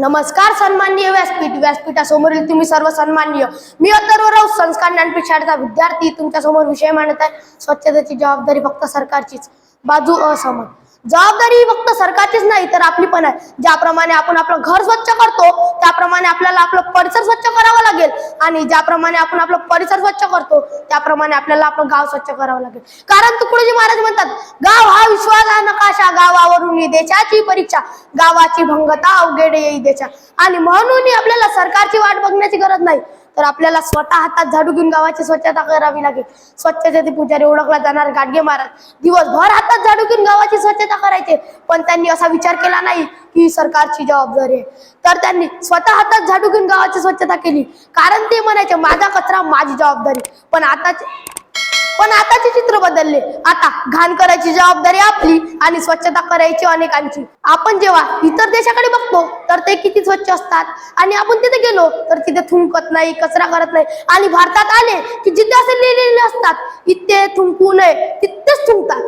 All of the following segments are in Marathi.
नमस्कार सन्माननीय व्यासपीठ. व्यासपीठासमोरील तुम्ही सर्व सन्माननीय. मी अथर्व राऊत संस्कार ज्ञानपीठ शाळेचा विद्यार्थी. तुमच्यासमोर विषय मांडत आहे. स्वच्छतेची जबाबदारी फक्त सरकारचीच. बाजू असमान. जबाबदारी फक्त सरकारचीच नाही तर आपली पण आहे. ज्याप्रमाणे आपण आपलं घर स्वच्छ करतो त्याप्रमाणे आपल्याला आपलं परिसर स्वच्छ करावा लागेल. आणि ज्याप्रमाणे आपण आपलं परिसर स्वच्छ करतो त्याप्रमाणे आपल्याला आपलं गाव स्वच्छ करावं लागेल. कारण तुकडोजी महाराज म्हणतात गाव हा विश्वाचा नकाशा गावावरून देशाची परीक्षा. गावाची भंगता अवघड येई देशा. आणि म्हणून आपल्याला सरकारची वाट बघण्याची गरज नाही. तर आपल्याला स्वतः हातात झाडू घेऊन गावाची स्वच्छता करावी लागेल. स्वच्छतेचे पुजारी ओळखला जाणार गाडगे महाराज दिवसभर हातात झाडू घेऊन गावाची स्वच्छता करायचे. पण त्यांनी असा विचार केला नाही की ही सरकारची जबाबदारी आहे. तर त्यांनी स्वतः हातात झाडू घेऊन गावाची स्वच्छता केली. कारण ते म्हणायचे माझा कचरा माझी जबाबदारी. पण आता पण आताचे चित्र बदलले. आता घाण करायची जबाबदारी आपली आणि स्वच्छता करायची अनेकांची. आपण जेव्हा इतर देशाकडे बघतो तर ते किती स्वच्छ असतात. आणि आपण तिथे गेलो तर तिथे थुंकत नाही कचरा करत नाही. आणि भारतात आले की जिथे असे लिहिलेले असतात इथे थुंकू नये तिथेच थुंकतात.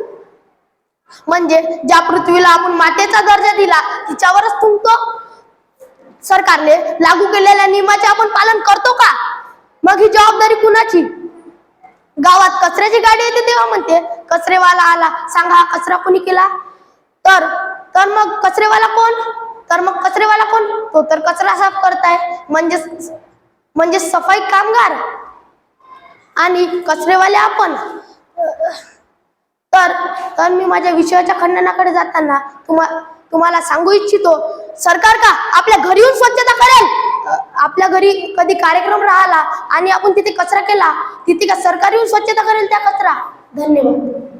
म्हणजे ज्या पृथ्वीला आपण मातेचा दर्जा दिला तिच्यावरच थुंकतो? सरकारने लागू केलेल्या नियमाचे आपण पालन करतो का? मग ही जबाबदारी कुणाची? गावात कचऱ्याची गाडी येते तेव्हा म्हणते कचरेवाला आला सांगा हा कचरा कोणी केला? तर तर मग कचरेवाला कोण? तर मग कचरेवाला कोण? तो तर कचरा साफ करताय म्हणजे म्हणजे सफाई कामगार आणि कचरेवाले आपण. तर तर मी माझ्या विषयाच्या खंडनाकडे जाताना तुम्हा तुम्हाला सांगू इच्छितो सरकार का आपल्या घरी येऊन स्वच्छता करेल? आपल्या घरी कधी कार्यक्रम राहिला आणि आपण तिथे कचरा केला तिथे का सरकारी येऊन स्वच्छता करेल त्या कचरा? धन्यवाद.